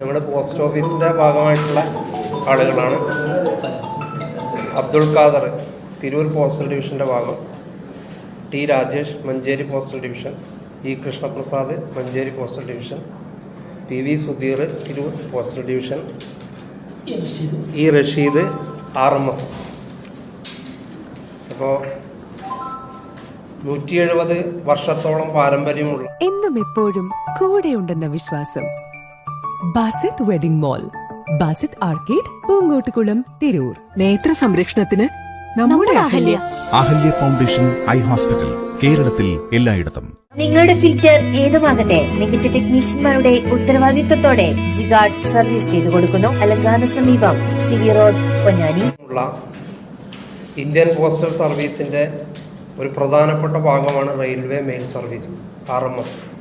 ഞങ്ങളുടെ പോസ്റ്റ് ഓഫീസിന്റെ ഭാഗമായിട്ടുള്ള ആളുകളാണ് അബ്ദുൾ ഖാദർ തിരൂർ പോസ്റ്റൽ ഡിവിഷന്റെ ഭാഗം T Rajesh Manjeri postal division E Krishnaprasad Manjeri postal division P V Sudheer Tirur postal division E Rasheed R M S. അപ്പോൾ നൂറ്റി എഴുപത് വർഷത്തോളം പാരമ്പര്യമുള്ള എന്നും എപ്പോഴും കൂടെയുണ്ടെന്ന വിശ്വാസം. Basith wedding mall Basith arcade Poonkottukulam Tirur. നേത്ര സംരക്ഷണത്തിന് നമ്മുടെ Ahalya. Ahalya. Foundation eye hospital കേരളത്തിൽ എല്ലായിടത്തും. നിങ്ങളുടെ ഫിൽറ്റർ ഏതുമാകട്ടെ മികച്ച ടെക്നീഷ്യന്മാരുടെ ഉത്തരവാദിത്വത്തോടെ ജിഗാർഡ് സർവീസ് ചെയ്തു കൊടുക്കുന്നു. അലങ്കാന സമീപം C V road Ponnani. Indian postal സർവീസിന്റെ ഒരു പ്രധാനപ്പെട്ട ഭാഗമാണ് railway mail service R M S.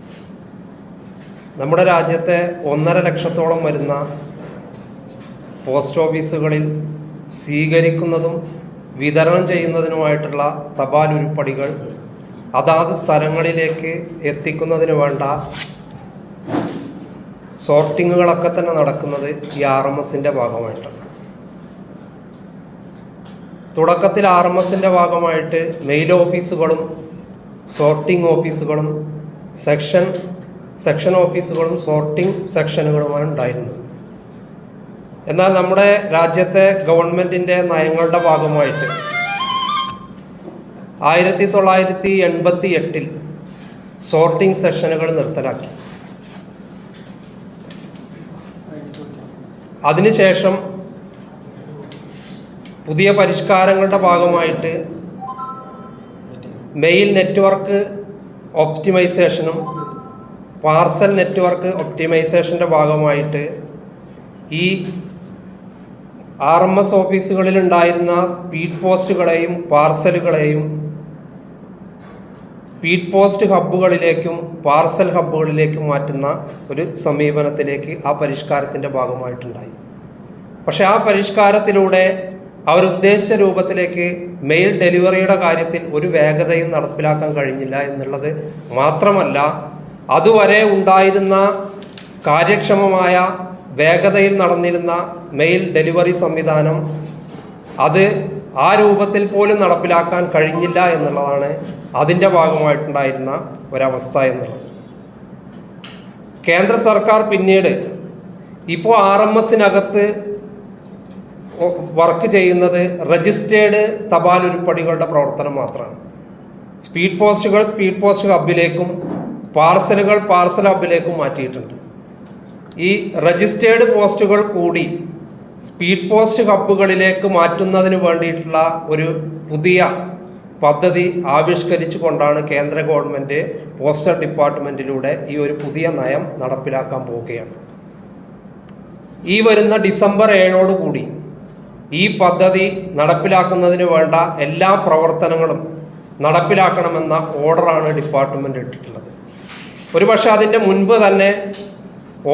നമ്മുടെ രാജ്യത്തെ ഒന്നര ലക്ഷത്തോളം വരുന്ന പോസ്റ്റ് ഓഫീസുകളിൽ സ്വീകരിക്കുന്നതും വിതരണം ചെയ്യുന്നതിനുമായിട്ടുള്ള തപാൽ ഉരുപ്പടികൾ അതാത് സ്ഥലങ്ങളിലേക്ക് എത്തിക്കുന്നതിന് വേണ്ട സോർട്ടിങ്ങുകളൊക്കെ തന്നെ നടക്കുന്നത് ഈ ആർ എം എസിന്റെ ഭാഗമായിട്ടാണ്. തുടക്കത്തിൽ ആർ എം എസിന്റെ ഭാഗമായിട്ട് മെയിൽ ഓഫീസുകളും സോർട്ടിംഗ് ഓഫീസുകളും സെക്ഷൻ സെക്ഷൻ ഓഫീസുകളും സോർട്ടിംഗ് സെക്ഷനുകളുമാണ് ഉണ്ടായിരുന്നത്. എന്നാൽ നമ്മുടെ രാജ്യത്തെ ഗവൺമെന്റിന്റെ നയങ്ങളുടെ ഭാഗമായിട്ട് ആയിരത്തി തൊള്ളായിരത്തി എൺപത്തി എട്ടിൽ സോർട്ടിംഗ് സെക്ഷനുകൾ നിർത്തലാക്കി. അതിനുശേഷം പുതിയ പരിഷ്കാരങ്ങളുടെ ഭാഗമായിട്ട് മെയിൽ നെറ്റ്വർക്ക് ഒപ്റ്റിമൈസേഷനും പാർസൽ നെറ്റ്വർക്ക് ഒപ്റ്റിമൈസേഷന്റെ ഭാഗമായിട്ട് ഈ ആർ എം എസ് ഓഫീസുകളിൽ ഉണ്ടായിരുന്ന സ്പീഡ് പോസ്റ്റുകളെയും പാർസലുകളെയും സ്പീഡ് പോസ്റ്റ് ഹബ്ബുകളിലേക്കും പാർസൽ ഹബ്ബുകളിലേക്കും മാറ്റുന്ന ഒരു സമീപനത്തിലേക്ക് ആ പരിഷ്കാരത്തിന്റെ ഭാഗമായിട്ടുണ്ടായി. പക്ഷേ ആ പരിഷ്കാരത്തിലൂടെ അവരുദ്ദേശിച്ച രൂപത്തിലേക്ക് മെയിൽ ഡെലിവറിയുടെ കാര്യത്തിൽ ഒരു വേഗതയും നടപ്പിലാക്കാൻ കഴിഞ്ഞില്ല എന്നുള്ളത് മാത്രമല്ല അതുവരെ ഉണ്ടായിരുന്ന കാര്യക്ഷമമായ വേഗതയിൽ നടന്നിരുന്ന മെയിൽ ഡെലിവറി സംവിധാനം അത് ആ രൂപത്തിൽ പോലും നടപ്പിലാക്കാൻ കഴിഞ്ഞില്ല എന്നുള്ളതാണ് അതിന്റെ ഭാഗമായിട്ടുണ്ടായിരുന്ന ഒരവസ്ഥ എന്നുള്ളത്. കേന്ദ്ര സർക്കാർ പിന്നീട് ഇപ്പോൾ ആർ എം എസിനകത്ത് വർക്ക് ചെയ്യുന്നത് രജിസ്റ്റേർഡ് തപാൽ ഉരുപ്പടികളുടെ പ്രവർത്തനം മാത്രമാണ്. സ്പീഡ് പോസ്റ്റുകൾ സ്പീഡ് പോസ്റ്റ് ഹബിലേക്കും പാർസലുകൾ പാർസൽ ഹബിലേക്ക് മാറ്റിയിട്ടുണ്ട്. ഈ രജിസ്റ്റേർഡ് പോസ്റ്റുകൾ കൂടി സ്പീഡ് പോസ്റ്റ് ഹബ്ബുകളിലേക്ക് മാറ്റുന്നതിന് വേണ്ടിയിട്ടുള്ള ഒരു പുതിയ പദ്ധതി ആവിഷ്കരിച്ചു കൊണ്ടാണ് കേന്ദ്ര ഗവൺമെന്റ് പോസ്റ്റൽ ഡിപ്പാർട്ട്മെന്റിലൂടെ ഈ ഒരു പുതിയ നയം നടപ്പിലാക്കാൻ പോവുകയാണ്. ഈ വരുന്ന ഡിസംബർ ഏഴോടുകൂടി ഈ പദ്ധതി നടപ്പിലാക്കുന്നതിന് വേണ്ട എല്ലാ പ്രവർത്തനങ്ങളും നടപ്പിലാക്കണമെന്ന ഓർഡറാണ് ഡിപ്പാർട്ട്മെന്റ് ഇട്ടിട്ടുള്ളത്. ഒരുപക്ഷെ അതിന്റെ മുൻപ് തന്നെ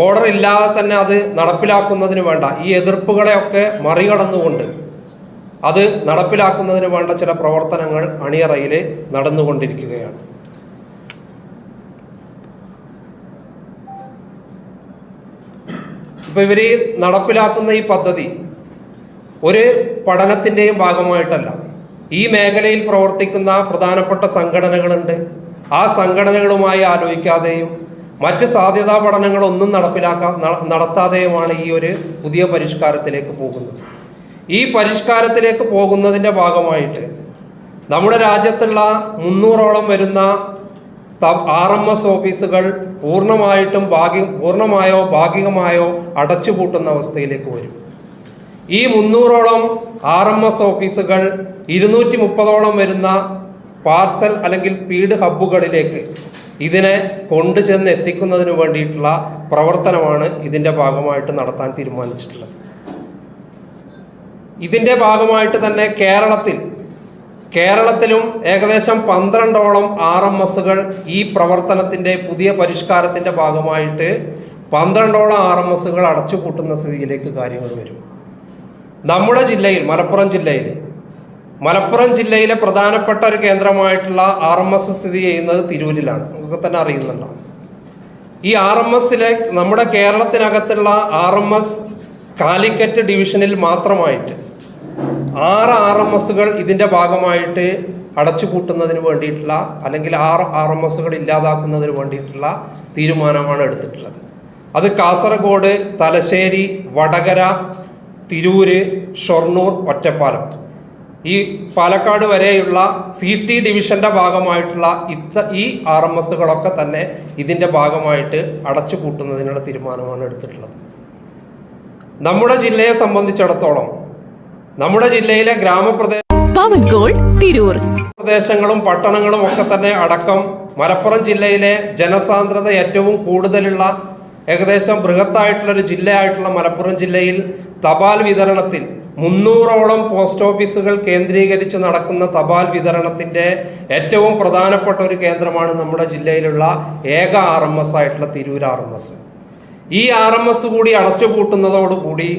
ഓർഡർ ഇല്ലാതെ തന്നെ അത് നടപ്പിലാക്കുന്നതിന് വേണ്ട. ഈ എതിർപ്പുകളെയൊക്കെ മറികടന്നുകൊണ്ട് അത് നടപ്പിലാക്കുന്നതിന് വേണ്ട ചില പ്രവർത്തനങ്ങൾ അണിയറയിൽ നടന്നുകൊണ്ടിരിക്കുകയാണ്. ഇപ്പം ഇവർ നടപ്പിലാക്കുന്ന ഈ പദ്ധതി ഒരു പഠനത്തിന്റെയും ഭാഗമായിട്ടല്ല. ഈ മേഖലയിൽ പ്രവർത്തിക്കുന്ന പ്രധാനപ്പെട്ട സംഘടനകളുണ്ട്. ആ സംഘടനകളുമായി ആലോചിക്കാതെയും മറ്റ് സാധ്യതാ പഠനങ്ങളൊന്നും നടപ്പിലാക്കാ നടത്താതെയുമാണ് ഈ ഒരു പുതിയ പരിഷ്കാരത്തിലേക്ക് പോകുന്നത്. ഈ പരിഷ്കാരത്തിലേക്ക് പോകുന്നതിന്റെ ഭാഗമായിട്ട് നമ്മുടെ രാജ്യത്തുള്ള മുന്നൂറോളം വരുന്ന ആർ എം എസ് ഓഫീസുകൾ പൂർണമായിട്ടും ഭാഗി പൂർണമായോ ഭാഗികമായോ അടച്ചുപൂട്ടുന്ന അവസ്ഥയിലേക്ക് വരും. ഈ മുന്നൂറോളം ആർ എം എസ് ഓഫീസുകൾ ഇരുന്നൂറ്റി മുപ്പതോളം വരുന്ന പാർസൽ അല്ലെങ്കിൽ സ്പീഡ് ഹബ്ബുകളിലേക്ക് ഇതിനെ കൊണ്ടുചെന്ന് എത്തിക്കുന്നതിന് വേണ്ടിയിട്ടുള്ള പ്രവർത്തനമാണ് ഇതിന്റെ ഭാഗമായിട്ട് നടത്താൻ തീരുമാനിച്ചിട്ടുള്ളത്. ഇതിന്റെ ഭാഗമായിട്ട് തന്നെ കേരളത്തിൽ കേരളത്തിലും ഏകദേശം പന്ത്രണ്ടോളം ആർ എം എസുകൾ ഈ പ്രവർത്തനത്തിന്റെ പുതിയ പരിഷ്കാരത്തിന്റെ ഭാഗമായിട്ട് പന്ത്രണ്ടോളം ആർ എം എസുകൾ അടച്ചുപൂട്ടുന്ന സ്ഥിതിയിലേക്ക് കാര്യങ്ങൾ വരും. നമ്മുടെ ജില്ലയിൽ മലപ്പുറം ജില്ലയിൽ മലപ്പുറം ജില്ലയിലെ പ്രധാനപ്പെട്ട ഒരു കേന്ദ്രമായിട്ടുള്ള ആർ എം എസ് സ്ഥിതി ചെയ്യുന്നത് തിരൂരിലാണ്. നമുക്ക് തന്നെ അറിയുന്നുണ്ടാവും ഈ ആർ എം എസിലെ നമ്മുടെ കേരളത്തിനകത്തുള്ള ആർ എം എസ് കാലിക്കറ്റ് ഡിവിഷനിൽ മാത്രമായിട്ട് ആറ് ആർ എം എസുകൾ ഇതിന്റെ ഭാഗമായിട്ട് അടച്ചുപൂട്ടുന്നതിന് വേണ്ടിയിട്ടുള്ള അല്ലെങ്കിൽ ആറ് ആർ എം എസുകൾ ഇല്ലാതാക്കുന്നതിന് വേണ്ടിയിട്ടുള്ള തീരുമാനമാണ് എടുത്തിട്ടുള്ളത്. അത് കാസർഗോഡ് തലശ്ശേരി വടകര തിരൂര് ഷൊർണൂർ ഒറ്റപ്പാലം. ഈ പാലക്കാട് വരെയുള്ള സി ടി ഡിവിഷന്റെ ഭാഗമായിട്ടുള്ള ഇത്ത ഈ ആർ എം എസുകളൊക്കെ തന്നെ ഇതിന്റെ ഭാഗമായിട്ട് അടച്ചു പൂട്ടുന്നതിനുള്ള തീരുമാനമാണ് എടുത്തിട്ടുള്ളത്. നമ്മുടെ ജില്ലയെ സംബന്ധിച്ചിടത്തോളം നമ്മുടെ ജില്ലയിലെ ഗ്രാമപ്രദേശ തിരൂർ. പ്രദേശങ്ങളും പട്ടണങ്ങളും ഒക്കെ തന്നെ അടക്കം മലപ്പുറം ജില്ലയിലെ ജനസാന്ദ്രത ഏറ്റവും കൂടുതലുള്ള ഏകദേശം ബൃഹത്തായിട്ടുള്ള ഒരു ജില്ലയായിട്ടുള്ള മലപ്പുറം ജില്ലയിൽ തപാൽ വിതരണത്തിൽ മുന്നൂറോളം പോസ്റ്റ് ഓഫീസുകൾ കേന്ദ്രീകരിച്ച് നടക്കുന്ന തപാൽ വിതരണത്തിന്റെ ഏറ്റവും പ്രധാനപ്പെട്ട ഒരു കേന്ദ്രമാണ് നമ്മുടെ ജില്ലയിലുള്ള ഏക ആർ എം എസ് ആയിട്ടുള്ള തിരൂർ ആർ എം എസ്. ഈ ആർ എം എസ് കൂടി അടച്ചുപൂട്ടുന്നതോടുകൂടി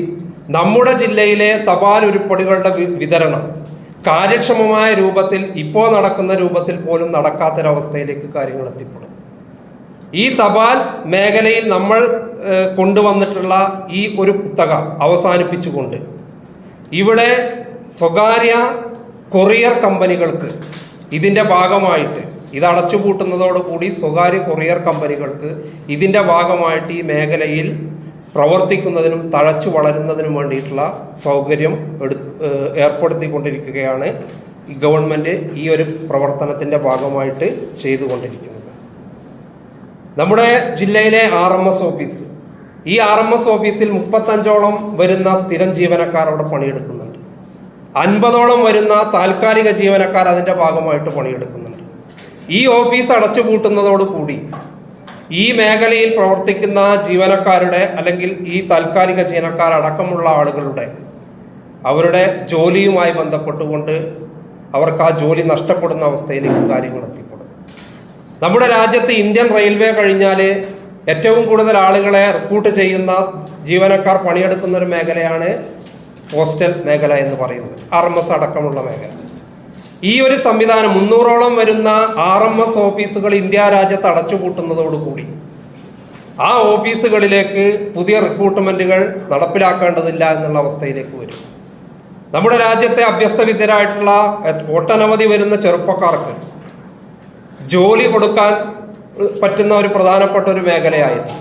നമ്മുടെ ജില്ലയിലെ തപാൽ ഉരുപ്പടികളുടെ വിതരണം കാര്യക്ഷമമായ രൂപത്തിൽ ഇപ്പോൾ നടക്കുന്ന രൂപത്തിൽ പോലും നടക്കാത്തൊരവസ്ഥയിലേക്ക് കാര്യങ്ങൾ എത്തിപ്പെടും. ഈ തപാൽ മേഖലയിൽ നമ്മൾ കൊണ്ടുവന്നിട്ടുള്ള ഈ ഒരു കുത്തക അവസാനിപ്പിച്ചുകൊണ്ട് ഇവിടെ സ്വകാര്യ കൊറിയർ കമ്പനികൾക്ക് ഇതിന്റെ ഭാഗമായിട്ട് ഇത് അടച്ചുപൂട്ടുന്നതോടുകൂടി സ്വകാര്യ കൊറിയർ കമ്പനികൾക്ക് ഇതിന്റെ ഭാഗമായിട്ട് ഈ മേഖലയിൽ പ്രവർത്തിക്കുന്നതിനും തഴച്ചു വളരുന്നതിനും വേണ്ടിയിട്ടുള്ള സൗകര്യം എടു ഏർപ്പെടുത്തിക്കൊണ്ടിരിക്കുകയാണ് ഗവൺമെന്റ് ഈ ഒരു പ്രവർത്തനത്തിന്റെ ഭാഗമായിട്ട് ചെയ്തുകൊണ്ടിരിക്കുന്നത്. നമ്മുടെ ജില്ലയിലെ ആർ എം എസ് ഓഫീസ് ഈ ആർ എം എസ് ഓഫീസിൽ മുപ്പത്തഞ്ചോളം വരുന്ന സ്ഥിരം ജീവനക്കാർ അവിടെ പണിയെടുക്കുന്നുണ്ട്. അൻപതോളം വരുന്ന താൽക്കാലിക ജീവനക്കാർ അതിന്റെ ഭാഗമായിട്ട് പണിയെടുക്കുന്നുണ്ട്. ഈ ഓഫീസ് അടച്ചുപൂട്ടുന്നതോടുകൂടി ഈ മേഖലയിൽ പ്രവർത്തിക്കുന്ന ജീവനക്കാരുടെ അല്ലെങ്കിൽ ഈ താൽക്കാലിക ജീവനക്കാർ അടക്കമുള്ള ആളുകളുടെ അവരുടെ ജോലിയുമായി ബന്ധപ്പെട്ടുകൊണ്ട് അവർക്ക് ആ ജോലി നഷ്ടപ്പെടുന്ന അവസ്ഥയിലേക്ക് കാര്യങ്ങൾ എത്തിപ്പെടും. നമ്മുടെ രാജ്യത്ത് ഇന്ത്യൻ റെയിൽവേ കഴിഞ്ഞാൽ ഏറ്റവും കൂടുതൽ ആളുകളെ റിക്രൂട്ട് ചെയ്യുന്ന ജീവനക്കാർ പണിയെടുക്കുന്ന ഒരു മേഖലയാണ് പോസ്റ്റൽ മേഖല എന്ന് പറയുന്നത് ആർ എം എസ് അടക്കമുള്ള മേഖല. ഈ ഒരു സംവിധാനം മുന്നൂറോളം വരുന്ന ആർ എം എസ് ഓഫീസുകൾ ഇന്ത്യ രാജ്യത്ത് അടച്ചുപൂട്ടുന്നതോടുകൂടി ആ ഓഫീസുകളിലേക്ക് പുതിയ റിക്രൂട്ട്മെന്റുകൾ നടപ്പിലാക്കേണ്ടതില്ല എന്നുള്ള അവസ്ഥയിലേക്ക് വരും. നമ്മുടെ രാജ്യത്തെ അഭ്യസ്തവിദ്യരായിട്ടുള്ള ഒട്ടനവധി വരുന്ന ചെറുപ്പക്കാർക്ക് ജോലി കൊടുക്കാൻ പറ്റുന്ന ഒരു പ്രധാനപ്പെട്ട ഒരു മേഖലയായിരുന്നു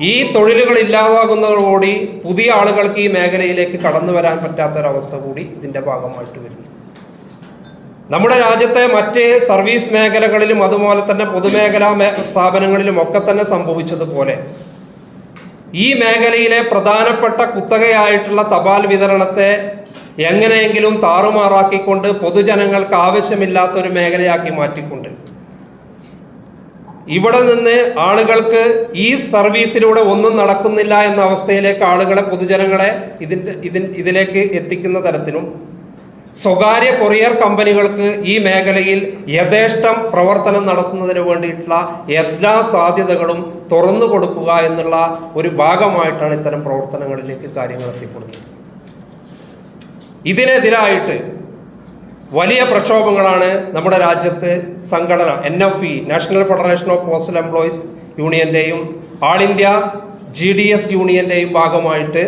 ഈ തൊഴിലുകൾ ഇല്ലാതാകുന്നതോടുകൂടി പുതിയ ആളുകൾക്ക് ഈ മേഖലയിലേക്ക് കടന്നു വരാൻ പറ്റാത്തൊരവസ്ഥ കൂടി ഇതിന്റെ ഭാഗമായിട്ട് വരുന്നു. നമ്മുടെ രാജ്യത്തെ മറ്റ് സർവീസ് മേഖലകളിലും അതുപോലെ തന്നെ പൊതുമേഖലാ സ്ഥാപനങ്ങളിലും ഒക്കെ തന്നെ സംഭവിച്ചതുപോലെ ഈ മേഖലയിലെ പ്രധാനപ്പെട്ട കുത്തകയായിട്ടുള്ള തപാൽ വിതരണത്തെ എങ്ങനെയെങ്കിലും താറുമാറാക്കിക്കൊണ്ട് പൊതുജനങ്ങൾക്ക് ആവശ്യമില്ലാത്തൊരു മേഖലയാക്കി മാറ്റിക്കൊണ്ട് ഇവിടെ നിന്ന് ആളുകൾക്ക് ഈ സർവീസിലൂടെ ഒന്നും നടക്കുന്നില്ല എന്ന അവസ്ഥയിലേക്ക് ആളുകളെ പൊതുജനങ്ങളെ ഇതിന്റെ ഇതിൻ ഇതിലേക്ക് എത്തിക്കുന്ന തരത്തിലും സ്വകാര്യ കൊറിയർ കമ്പനികൾക്ക് ഈ മേഖലയിൽ യഥേഷ്ടം പ്രവർത്തനം നടത്തുന്നതിന് വേണ്ടിയിട്ടുള്ള എല്ലാ സാധ്യതകളും തുറന്നു കൊടുക്കുക എന്നുള്ള ഒരു ഭാഗമായിട്ടാണ് ഇത്തരം പ്രവർത്തനങ്ങളിലേക്ക് കാര്യങ്ങൾ എത്തിപ്പെടുന്നത്. ഇതിനെതിരായിട്ട് വലിയ പ്രക്ഷോഭങ്ങളാണ് നമ്മുടെ രാജ്യത്ത് സംഘടന N F P national federation of postal employees യൂണിയന്റെയും all India G D S യൂണിയന്റെയും ഭാഗമായിട്ട്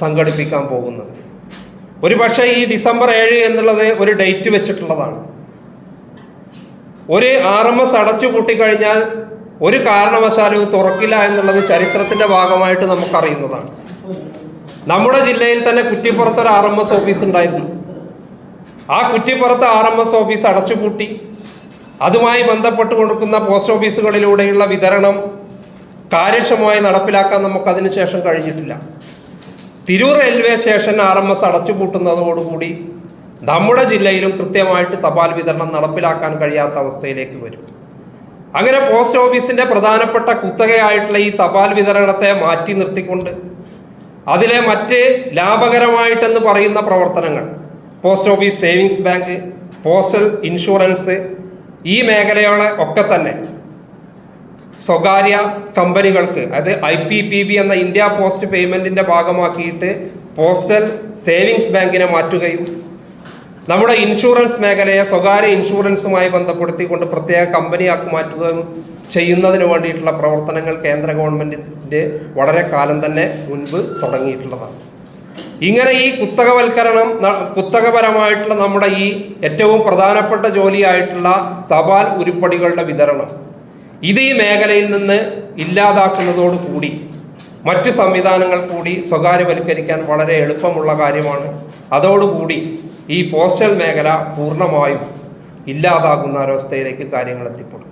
സംഘടിപ്പിക്കാൻ പോകുന്നത്. ഒരു പക്ഷേ ഈ ഡിസംബർ ഏഴ് എന്നുള്ളത് ഒരു ഡേറ്റ് വെച്ചിട്ടുള്ളതാണ്. ഒരു ആർ എം എസ് അടച്ചു പൂട്ടിക്കഴിഞ്ഞാൽ ഒരു കാരണവശാലും തുറക്കില്ല എന്നുള്ളത് ചരിത്രത്തിന്റെ ഭാഗമായിട്ട് നമുക്കറിയുന്നതാണ്. നമ്മുടെ ജില്ലയിൽ തന്നെ കുറ്റിപ്പുറത്തൊരു ആർ എം എസ് ഓഫീസ് ഉണ്ടായിരുന്നു. ആ കുറ്റിപ്പുറത്ത് ആർ എം എസ് ഓഫീസ് അടച്ചുപൂട്ടി. അതുമായി ബന്ധപ്പെട്ട് കൊടുക്കുന്ന പോസ്റ്റ് ഓഫീസുകളിലൂടെയുള്ള വിതരണം കാര്യക്ഷമമായി നടപ്പിലാക്കാൻ നമുക്ക് അതിനുശേഷം കഴിഞ്ഞിട്ടില്ല. Tirur railway station R M S അടച്ചുപൂട്ടുന്നതോടുകൂടി നമ്മുടെ ജില്ലയിലും കൃത്യമായിട്ട് തപാൽ വിതരണം നടപ്പിലാക്കാൻ കഴിയാത്ത അവസ്ഥയിലേക്ക് വരും. അങ്ങനെ പോസ്റ്റ് ഓഫീസിന്റെ പ്രധാനപ്പെട്ട കുത്തകയായിട്ടുള്ള ഈ തപാൽ വിതരണത്തെ മാറ്റി നിർത്തിക്കൊണ്ട് അതിലെ മറ്റ് ലാഭകരമായിട്ടെന്ന് പറയുന്ന പ്രവർത്തനങ്ങൾ post office savings bank postal insurance ഈ മേഖലയുടെ ഒക്കെ തന്നെ. സ്വകാര്യ കമ്പനികൾക്ക് അതായത് ഐ പി പി ബി എന്ന ഇന്ത്യ പോസ്റ്റ് പേയ്മെന്റിന്റെ ഭാഗമാക്കിയിട്ട് പോസ്റ്റൽ സേവിങ്സ് ബാങ്കിനെ മാറ്റുകയും നമ്മുടെ ഇൻഷുറൻസ് മേഖലയെ സ്വകാര്യ ഇൻഷുറൻസുമായി ബന്ധപ്പെടുത്തിക്കൊണ്ട് പ്രത്യേക കമ്പനിയാക്കി മാറ്റുകയും ചെയ്യുന്നതിന് വേണ്ടിയിട്ടുള്ള പ്രവർത്തനങ്ങൾ കേന്ദ്ര ഗവൺമെന്റിന്റെ വളരെ കാലം തന്നെ മുൻപ് തുടങ്ങിയിട്ടുള്ളതാണ്. ഇങ്ങനെ ഈ കുത്തകവൽക്കരണം കുത്തകപരമായിട്ടുള്ള നമ്മുടെ ഈ ഏറ്റവും പ്രധാനപ്പെട്ട ജോലിയായിട്ടുള്ള തപാൽ ഉരുപ്പടികളുടെ വിതരണം. ഇത് ഈ മേഖലയിൽ നിന്ന് ഇല്ലാതാക്കുന്നതോടുകൂടി മറ്റ് സംവിധാനങ്ങൾ കൂടി സ്വകാര്യവൽക്കരിക്കാൻ വളരെ എളുപ്പമുള്ള കാര്യമാണ്. അതോടുകൂടി ഈ പോസ്റ്റൽ മേഖല പൂർണമായും ഇല്ലാതാകുന്ന ഒരവസ്ഥയിലേക്ക് കാര്യങ്ങൾ എത്തിപ്പെടും.